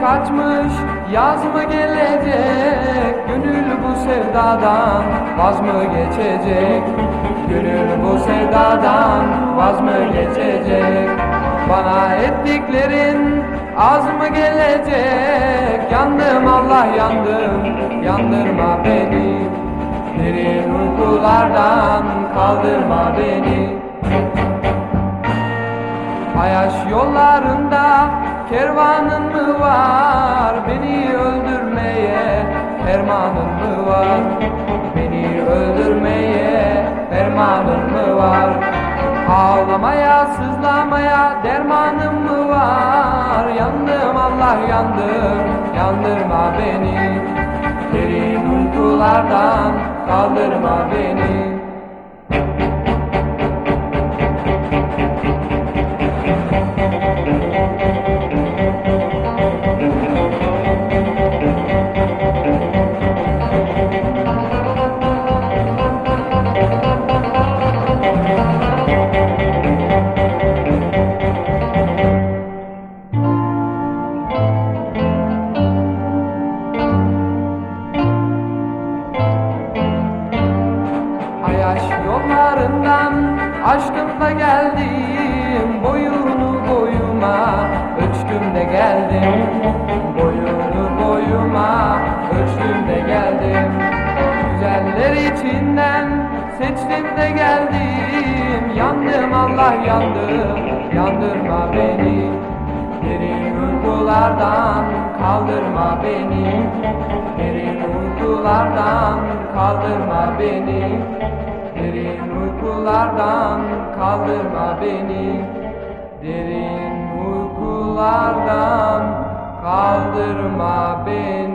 kaçmış yaz mı gelecek. Gönül bu sevdadan vaz mı geçecek? Gönül bu sevdadan vaz mı geçecek? Bana ettiklerin az mı gelecek? Yandım Allah yandım yandırma beni. Derin uykulardan kaldırma beni. Ayaş yollarında kervanın mı var Beni öldürmeye? Fermanın mı var Beni öldürmeye? Fermanın mı var? Ağlamaya sızlamaya dermanın mı var? Yandım Allah yandım yandırma beni. Derin uykulardan kaldırma beni. Ayaş aşkım da geldim Boyunu boyuma ölçtüm de geldim Boyunu boyuma ölçtüm de geldim. Güzeller içinden seçtim de geldim Yandım Allah yandım yandırma beni. Derin uykulardan kaldırma beni Derin uykulardan kaldırma beni Derin uykulardan kaldırma beni. Derin uykulardan kaldırma beni